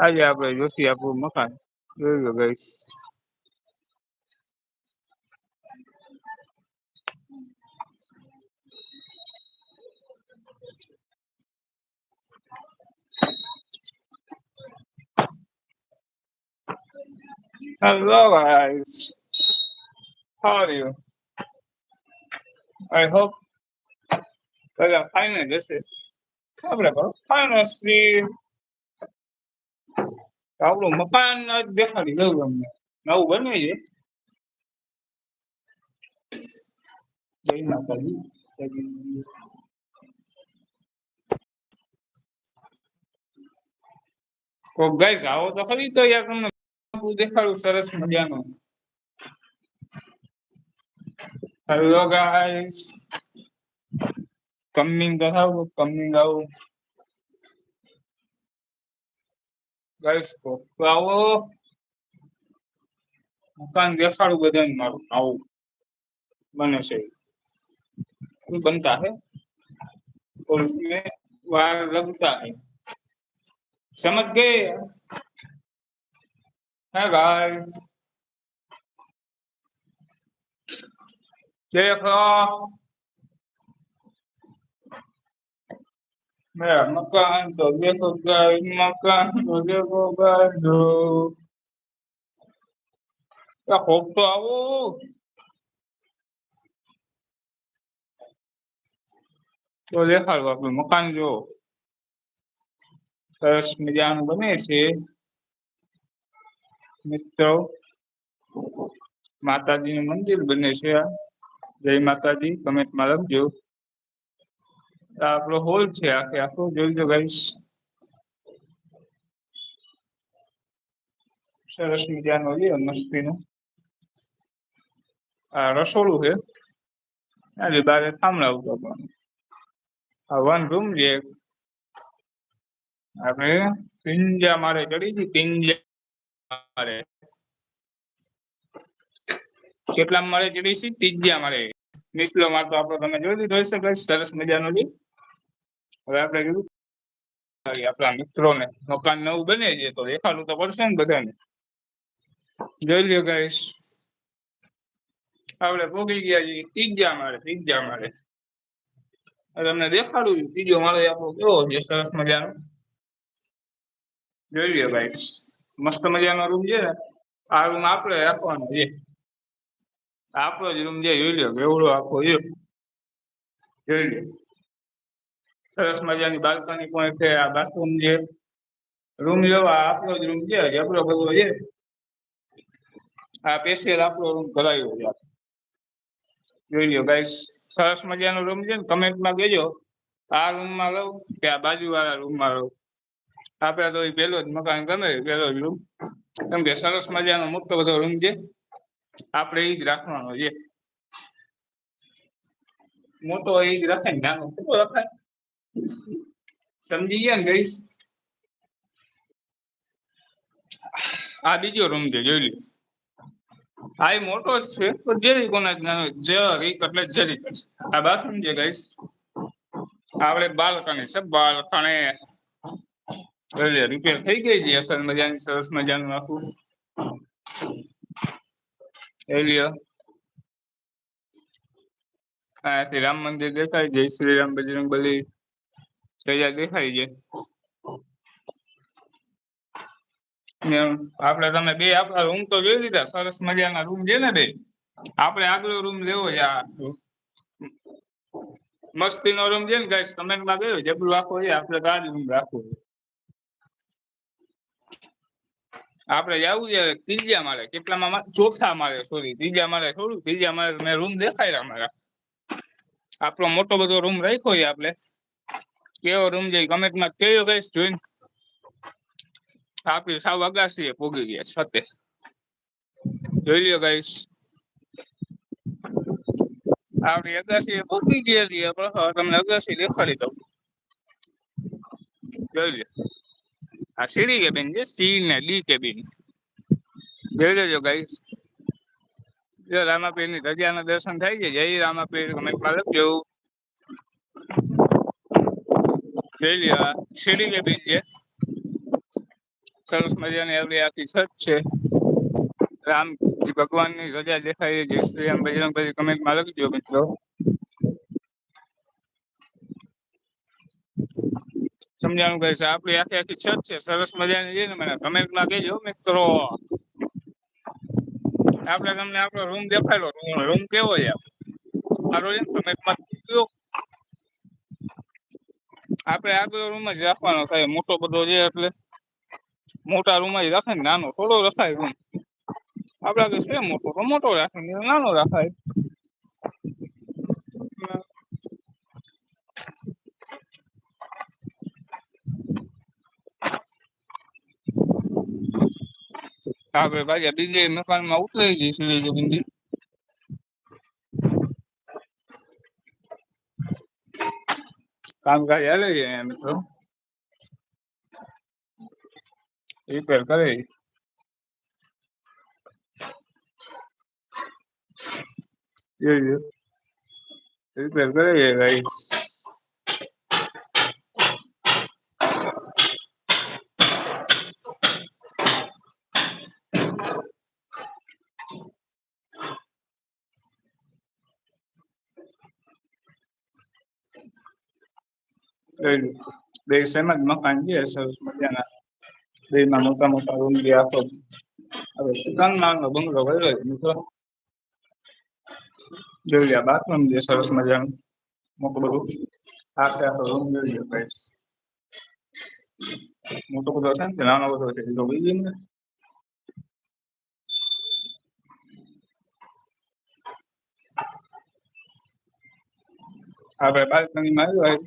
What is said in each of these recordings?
I have a Yoshi Yofiabu Makan. There you go, guys. Hello, guys. How are you? I hope. Well, finally, this is. How about finally? આપણું મકાન જ દેખાડી દઉં તમને નવું બન્યું છે? જય માતાજી. કોક ગાઈસ આવો તો ખરી તો યાર તમને દેખાડું સરસ મજાનું. હેલો ગાઈસ કમિંગ તો થાવ કમિંગ આવું. ગાઈસ તો આવો મકાન દેખાડું બધાને મારું આવું બને છે बनता है और उसमें वार लगता है समझ गए है गाइस देखो makan jo terus median bermesi mitro mata di mandir bermesi ya dari mata di kemet malam juga આપણો હોલ છે આખે, આખો જોઈ લો ગાઈસ સરસ મજાનો છે, મસ્તીનું. આ રસોડું છે. આજે બારે થાંભલા ઉપર પણ વન રૂમ છે. આપણે પિંજા મારે ચડી હતી, પિંજા મારે. કેટલા મારે ચડી છે? ત્રીજા મારે. નીચલો માર તો આપણે તમે જોઈ લીધો હશે સરસ મજાનો છે. હવે આપણે કીધું આપણા મિત્રોને મકાન નવું બને છે તો દેખાડું તો પડશે ને બધાને. જોઈ લ્યો ગાઈશ આપણે પોગી ગયા છીએ ત્રીજા મારે ત્રીજા મારે. તમને દેખાડું ત્રીજો માળો આપણો કેવો છે? સરસ મજાનો. જોઈ લ્યો ગાઈશ મસ્ત મજાનો રૂમ છે ને. આ રૂમ આપણે રાખવાનો છે. આપણો જ રૂમ છે. જોઈ લ્યો, બેવડો આખો છે. જોઈ લ્યો. સરસ મજાની બાલ્કની પણ છે, આ બાથરૂમ છે. રૂમ લેવા આપણો જ રૂમ છે આપણો બધો છે. આ પેશિયલ આપણો રૂમ કરાયો છે. જોઈ લ્યો ગાઈસ સરસ મજાનો રૂમ છે ને કમેન્ટમાં કહેજો. આ રૂમમાં રહું કે આ બાજુવાળા રૂમમાં રહું. આપણે તો પેલો જ મકાન ગમે પેલો જ રૂમ. કેમ કે સરસ મજાનો મોટો બધો રૂમ છે. આપણે એ જ રાખવાનો છે. મોટો એ જ રખાય નાનો કેટલો રખાય સમજી ગયા ને ગઈશ આ બીજો રૂમ છે, જોઈ લો. આ એ મોટો જ છે પણ જેરી કોના નાનો જરીક એટલે જરીક જ. આ બાથરૂમ છે ગાઈસ આપણે બાલ્કની છે બાલ્કની એટલે રિપેર થઈ ગઈ છે, અસલ મજાની, સરસ મજાનું આખું. એલિયો અહીંયાથી રામ મંદિર દેખાય, જય શ્રી રામ બજરંગ બલી દેખાય છે. ને આપણે તમે બે આપણા રૂમ તો જોઈ લીધા, સરસ મજાના રૂમ છે ને બે? આપણે આગલો રૂમ લેવો છે આ. મસ્તીનો રૂમ છે ને ગાઈસ કમેન્ટમાં ગયો? જબરું રાખવો છે આપણે તો આ જ રૂમ રાખવો છે આપણે જવું છે ત્રીજા માળે, કેટલામાં ચોથા માળે સોરી ત્રીજા માળે થોડું, ત્રીજા માળે મેં રૂમ દેખાય મારા. આપણો મોટો બધો રૂમ રાખ્યો છે આપણે. કેવો રૂમ છે કમેન્ટમાં કયો ગઈશ જોઈને? આપ્યું સાવ અગાસી પોગી ગયા છતે. જોઈ લ્યો ગાઈસ. આપણી અગાસી પોગી ગયા છીએ તમને અગાસી દેખાડી દઉં. જોઈ લ્યો. આ સીડી કેબિન છે સી ને ડી કેબિન જોઈ લેજો ગાઈસ. જો રામાપીરની ધજાના દર્શન થાય છે, જય રામાપીર કમેન્ટમાં લખજો. જોઈ સીડી કેબિન છે? સરસ મજાની આવી આખી છત છે. રામજી ભગવાનની રજા દેખાય જય શ્રી રામ બજરંગબલી કમેન્ટમાં લખજો મિત્રો. સમજાણું કહીશ આપણી આખી આખી છત છે, સરસ મજાની છે ને મને કમેન્ટમાં કહેજો મિત્રો. આપણે તમને આપણો રૂમ દેખાડો રૂમ કેવો છે? સારો છે કમેન્ટમાં? આપણે આગળ રૂમ જ રાખવાનો થાય. મોટો બધો છે એટલે મોટા રૂમ જ રાખે નાનો. થોડો રખાય રૂમ આપડા કે છે મોટો તો મોટો રાખે નાનો રાખાય. આપણે ભાગ્યા બીજે મકાનમાં ઉતરી જઈશું બિંદી કામકાજ હાલે છે મિત્રો રિપેર કરે રિપેર કરે છે ગાઈસ બે સેમ જ મકાન છે સરસ મજાના બેમાં મોટા મોટા રૂમ જે આખો હવે ત્રણ બંગલો કર્યો છે મિત્રો જોઈ લે બાથરૂમ જે સરસ મજાનું મોટું બધું આખે આખો રૂમ જોઈ લે ગાઈસ મોટો બધો છે ને નાનો બધો છે તો બીજી ને આપણે બાલ્કનીમાં આવ્યો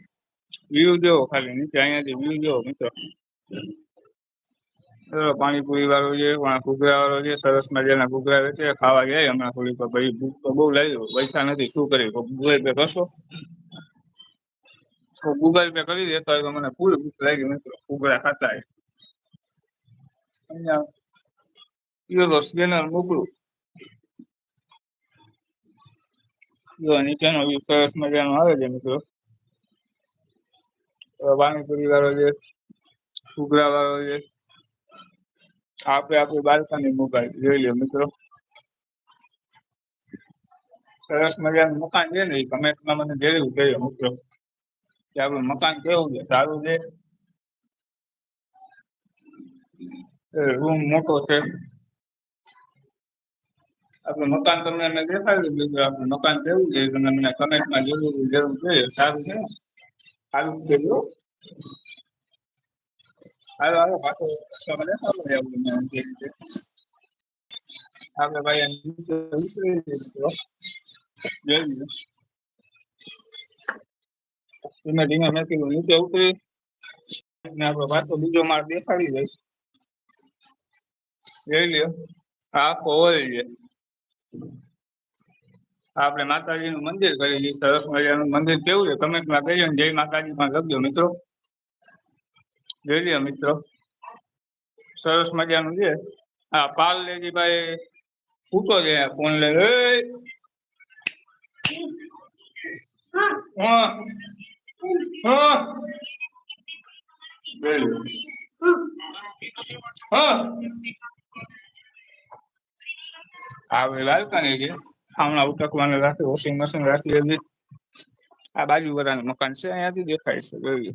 વ્યૂ જોવો ખાલી, નીચે અહીંયાથી વ્યૂ જોવો મિત્રો. પાણીપુરી વાળો છે ઘૂઘરા વાળો છે, સરસ મજાના ઘૂઘરા વેચે ખાવા જાય હમણાં થોડીક ભાઈ ભૂખ તો બહુ લાગ્યું પૈસા નથી, શું કરી ગૂગલ પે કરશો? ગૂગલ પે કરી દેતો હોય તો મને ફૂલ ભૂખ લાગી મિત્રો, ઘૂઘરા ખાતા અહીંયા તો સ્કેનર મોકલું. જો નીચેનો વ્યૂ સરસ મજાનો આવે છે મિત્રો. પાણીપુરી વાળો છે ઘૂઘરા વાળો છે. આપણે આપણી બાલ્કની મુકાય જોઈ લો મિત્રો. સરસ મજાનું મકાન છે ને, એ કમેન્ટમાં મને જરૂર કહ્યું મિત્રો. કે આપણું મકાન કેવું છે, સારું છે? રૂમ મોટો છે. આપણું મકાન તમને અમે દેખાડ્યું આપણું મકાન કેવું છે તમે મને કમેન્ટમાં જરૂર જરૂર જોઈએ સારું છે સારું કહેજો હાલો હાલો પાછો તમે દેખાડો આપણે ભાઈ ઉતરી ધીમે ધીમે મેં કીધું નીચે ઉતરી ને આપણે પાછો બીજો માળ દેખાડી દઈશ જોઈ લ્યો આખો હોય છે આપણે માતાજી નું મંદિર કરી છે સરસ મજાનું મંદિર કેવું છે? કમેન્ટમાં કહેજો જય માતાજી માં લખજો મિત્રો. જોઈ લ્યો મિત્રો. સરસ મજાનું છે. હા, પાલ લેજી ભાઈ ફૂટો છે, ફોન લે હા બાલ્કની છે. હમણાં ઉટકવાને રાખી વોશિંગ મશીન રાખી લેવી આ બાજુ વાળાનું મકાન છે, અહીંયાથી દેખાય છે, જોઈએ.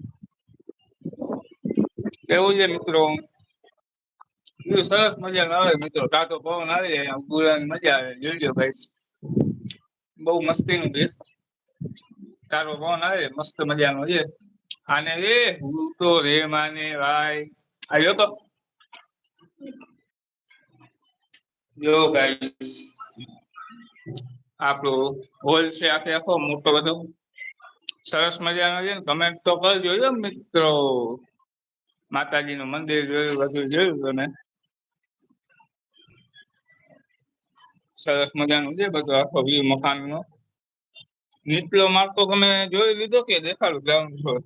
એવું છે મિત્રો? બીજું સરસ મજાનો આવે મિત્રો? ટાટો પવન આવે, અહીંયા મજા આવે. જોઈજો ભાઈ. બહુ મસ્તી નું છે. તારો પવન આવે, મસ્ત મજાનો છે. આને રે તો રે માને ભાઈ. આવ્યો તો? જો ગાઈસ આપણો હોલ છે આખે આખો મોટો બધો. સરસ મજાનો છે ને કમેન્ટ તો કરજો મિત્રો. માતાજી નું મંદિર જોયું, બધું જોયું તમે. સરસ મજાનું છે બધું, આખો વ્યૂ મકાન નો નીચલો તો તમે જોઈ લીધો કે દેખાડું ગ્રાઉન્ડ ફ્લોર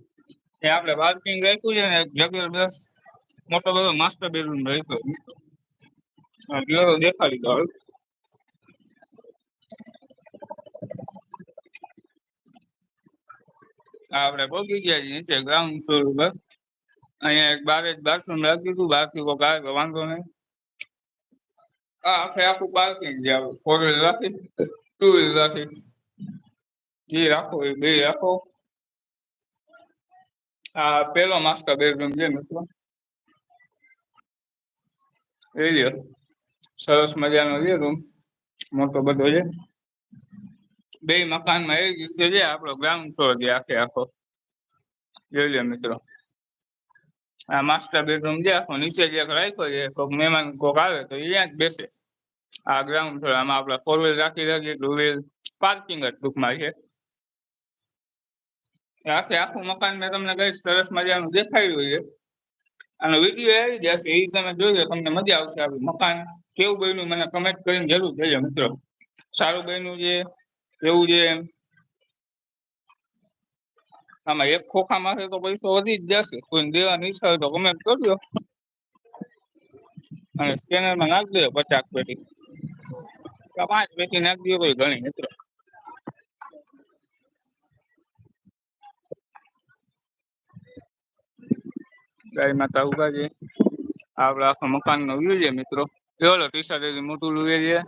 એ આપણે પાર્કિંગ રાખ્યું છે ને જબરદસ્ત મોટો બધો માસ્ટર બેડરૂમ રાખ્યો દેખાડી દો આપણે પહોંચી ગયા છીએ નીચે ગ્રાઉન્ડ ફ્લોર ઉપર. અહીંયા એક બારે જ બાથરૂમ રાખી દીધું. બાકી કોઈક આવે તો વાંધો નહીં. આખે આખું પાર્કિંગ છે ફોર વ્હીલ રાખી. ટુ વ્હીલ રાખી. જે રાખો એ બે રાખો. આ પેલો માસ્ટર બેડરૂમ છે મિત્રો. એ સરસ મજાનો છે રૂમ મોટો બધો છે. બે મકાનમાં એ રીતે છે આપણો ગ્રાઉન્ડ ફ્લોર છે આખે આખો. જોઈ લ્યો મિત્રો. આ માસ્ટર બેડરૂમ છે આખો નીચે જે રાખ્યો છે, કોઈક મહેમાન કોક આવે તો અહીંયા જ બેસે. આ ગ્રાઉન્ડ ફ્લોર આમાં આપણે ફોર વ્હીલ રાખી રાખીએ ટુ વ્હીલ પાર્કિંગ જ ટૂંકમાં છે. આખે આખું મકાન મેં તમને કઈ સરસ મજાનું દેખાડ્યું છે. આનો વીડિયો આવી જશે એ તમે જોજો, તમને મજા આવશે આપણું મકાન. કેવું બન્યું મને કમેન્ટ કરીને જરૂર કહેજો મિત્રો. સારું બન્યું છે. એવું છે. આમાં એક ખોખામાં છે તો પૈસો વધી જ જશે. કોઈ દેવાની ઈચ્છા હોય તો કમેન્ટ કરજો. અને સ્કેનરમાં નાખી દો પચાસ પેટી. પાંચ પેટી નાખી દો કોઈ ઘણી મિત્રો. ગાય માતા ઊભા છે આપડા આખા મકાન નો વ્યૂ છે મિત્રો. જોલો ટી શર્ટ મોટું લુએ છે.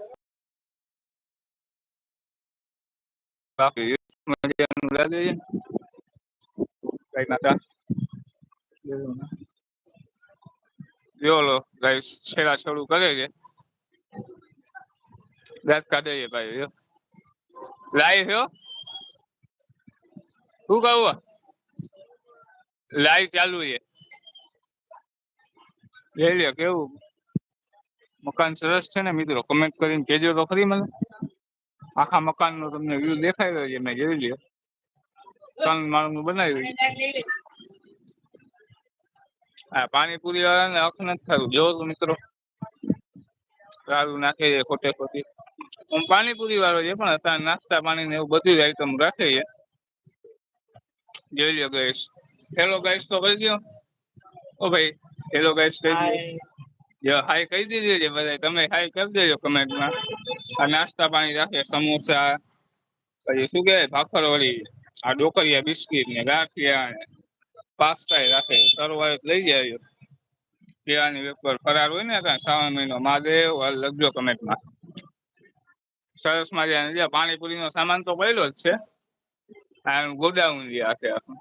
બાકી મજાનું લાગે છે ગાય માતા જોલો ગાય છેડા છોડું કરે છે દાંત કાઢે છે ભાઈ લાઈવ છો શું કહું લાઈવ ચાલુ છે લઈ લે કેવું મકાન સરસ છે ને મિત્રો કમેન્ટ કરીને કહેજો તો ખરી મને આખા મકાન નો તમને વ્યૂ દેખાઈ રહ્યો છે મેં જોઈ લ્યો ત્રણ માળનું બનાવ્યું છે. હા પાણીપુરી વાળાને અખ નથી થયું જો મિત્રો. સારું નાખે છે ખોટે ખોટી. હું પાણીપુરી વાળો છે પણ અત્યારે નાસ્તા પાણી ને એવું બધું જ આઈટમ રાખે છે. જોઈ લ્યો ગેસ હેલો ગાઈસ તો કહી દો ઓ ભાઈ હેલો ગાઈસ કહી દો હાય કહી દીધી છે બધા તમે હાય કરી દેજો કમેન્ટમાં આ નાસ્તા પાણી રાખે, સમોસા, પછી શું કહેવાય ભાખરવડી આ ડોકરિયા, બિસ્કિટ ને ગાંઠિયા ને પાસ્તા રાખે સરવાય લઈ જાય. કેળાની વેપર ફરાર હોય ને ત્યાં શ્રાવણ મહિનો મહાદેવ, હાલ લખજો કમેન્ટમાં. સરસ મજાની પાણીપુરી નો સામાન તો પડેલો જ છે. ગોડાઉન આખે આખું.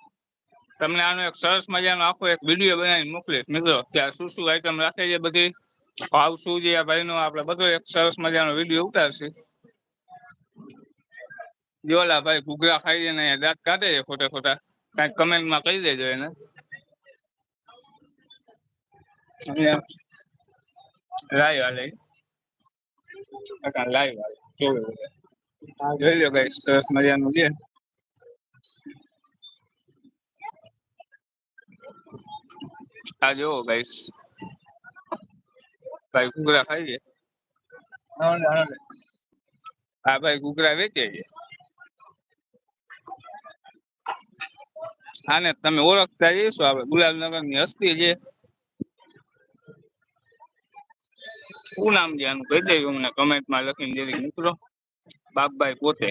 તમને આનો એક સરસ મજાનો આખો એક વીડિયો બનાવીને મોકલીશ મિત્રો. ત્યાં શું શું આઈટમ રાખે છે બધી? ભાવ શું છે આ ભાઈનો આપણે બધો એક સરસ મજાનો વીડિયો ઉતારશે. જોલા ભાઈ ઘૂઘરા ખાઈ ને દાંત કાઢે છે ખોટા ખોટા. કાંઈક કમેન્ટમાં કહી દેજો એને. લાઈવ હાલે. લાઈવ જોઈ લો કઈ સરસ મજાનું છે. આ જોવો ગાઈસ ભાઈ ઘૂઘરા ખાઈ હા ભાઈ ઘૂઘરા વેચે આને તમે ઓળખતા જઈશું આપણે ગુલાબનગરની હસ્તી છે. શું નામ છે આનું? કહી દેજો મને કમેન્ટમાં લખીને જરી મિત્રો. બાપભાઈ પોતે.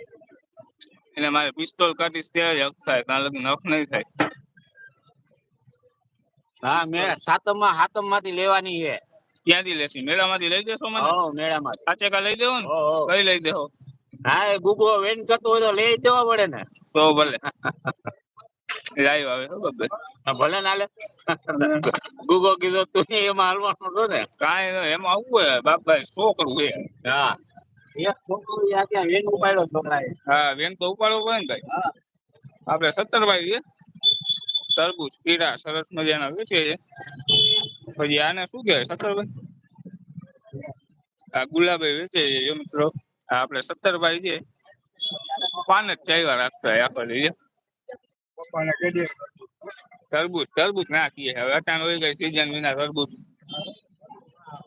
એને મારે પિસ્તોલ કાઢીશ ત્યારે જ હક થાય ત્યાં લગીને હક નહીં થાય. હા મેં સાતમમાં સાતમમાંથી લેવાની છે. ક્યાંથી લેશી. મેળામાંથી લઈ દેશો મને? હા મેળા માંથી સાચે કા લઈ દેવો ને. કઈ લઈ દેવો હા એ ગુગો વેન કરતો હોય તો લઈ દેવા પડે ને. તો ભલે. લાઈવ આવે હો બબ્બે ભલે ના લે ગુગો કીધો તું એમાં હાલવાનો છો ને. કાંઈ નહીં એમાં આવું હોય. બાપભાઈ શું કરવું એ હા. આપડે છોકરો ઈ આ ત્યાં વેન ઉપાડ્યો હા વેન તો ઉપાડવો પડે ને ભાઈ. તરબૂચ પીડા સરસ મજાના વેચે છે. પછી આને શું કહેવાય? સત્તરભાઈ? આ ગુલાબાઈ વેચે છે મિત્રો. આ આપણે સત્તરભાઈ છે. પાન જ ચાવ્યા રાખતા હોય આખો દી. તરબૂચ તરબૂચ ના કીએ હવે અટાણ હોય ગઈ સીઝન વિના તરબૂચ.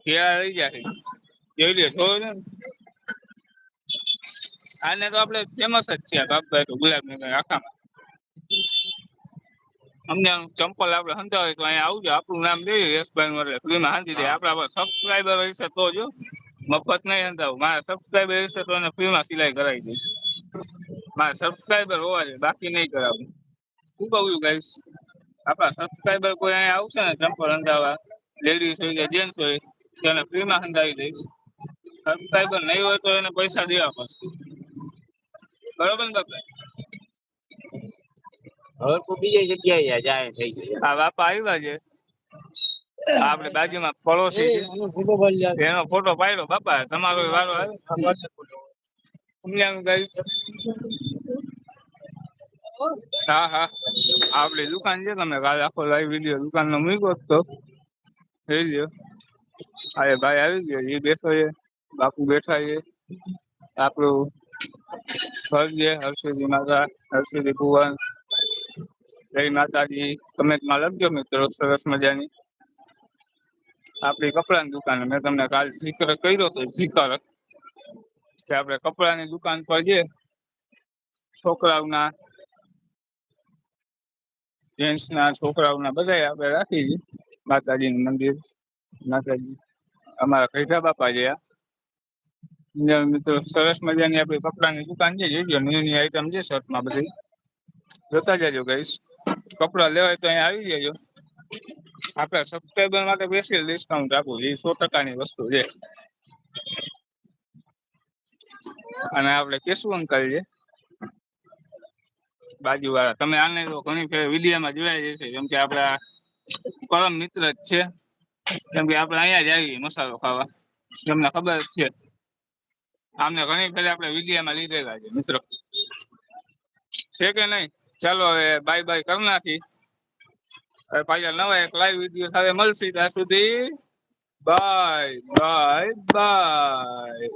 કેળા લઈ જાય જોઈ લે છો ને. આને તો આપણે ફેમસ જ છે બાપભાઈ તો ગુલાબનગર આખામાં. અમને ચંપલ આપણે સમજાવે તો અહીંયા આવજો. આપણું નામ દઈએ યશભાઈ નું એટલે ફ્રીમાં હાંધી દે. આપણા સબસ્ક્રાઈબર હશે તો જો મફત નહીં હંધાવું મારા સબસ્ક્રાઈબર હશે તો એને ફ્રીમાં સિલાઈ કરાવી દઈશ. મારા સબસ્ક્રાઈબર હોવા જોઈએ બાકી નહીં કરાવું. શું કહું છું ગાઈસ આપણા સબસ્ક્રાઈબર કોઈ અહીંયા આવશે ને ચંપલ હંધાવા લેડીઝ હોય કે જેન્ટ્સ હોય તો એને ફ્રીમાં હંધાવી દઈશ. સબસ્ક્રાઈબર નહીં હોય તો એને પૈસા દેવા પડશે. બરોબર ને બાપા? હવે તું બીજી જગ્યાએ જાય થઈ ગયું. આ બાપા આવ્યા છે. આપણે બાજુમાં પડોશી છે. એનો ફોટો પાડ્યો બાપા તમારો વારો આવે. હા હા આપડી દુકાન છે તમે કાલે આખો લાઈવ વીડિયો દુકાન નો મૂક્યો તો. થઈ ગયો. હા ભાઈ આવી ગયો એ બેઠો છે બાપુ બેઠા છે. આપણું ઘર છે હર્ષદી માતા હર્ષદી ભુવન. જય માતાજી. કમેન્ટમાં લખજો મિત્રો, સરસ મજાની આપણી કપડાની દુકાન. મેં તમને કાલ zikr કર્યો તો zikr કે આપણે કપડાની દુકાન પર છે છોકરાઓના જેન્ટ્સના, છોકરાઓના બધાય આપણે રાખી છીએ. માતાજીનું મંદિર, માતાજી અમારા કૈઠા બાપા છે આ. બીજા મિત્રો, સરસ મજાની આપણી કપડાની દુકાન છે. જોઈજો ન્યુ આઈટમ છે શર્ટમાં બધી. જોતા જજો ગઈશ કપડા લેવાય તો અહીંયા આવી જજો આપણા સબસ્ક્રાઈબર માટે સ્પેશિયલ ડિસ્કાઉન્ટ આપું, એ સો ટકાની વસ્તુ છે. અને આપણે કેશુ અંકલ છે બાજુ વાળા તમે આને તો ઘણી ફેર વિડીયોમાં જોયા જ કેમ કે આપણા પરમ મિત્ર જ છે. કેમ કે આપણે અહીંયા જ આવીએ મસાલો ખાવા. તમને ખબર છે. આમને ઘણી ફેર આપણે વિડીયામાં લીધેલા છે, મિત્રો. છે કે નહીં? ચાલો હવે બાય બાય કરી નાખી. હવે પાછા નવા એક લાઈવ વીડિયો સાથે મળશે ત્યાં સુધી. Bye bye bye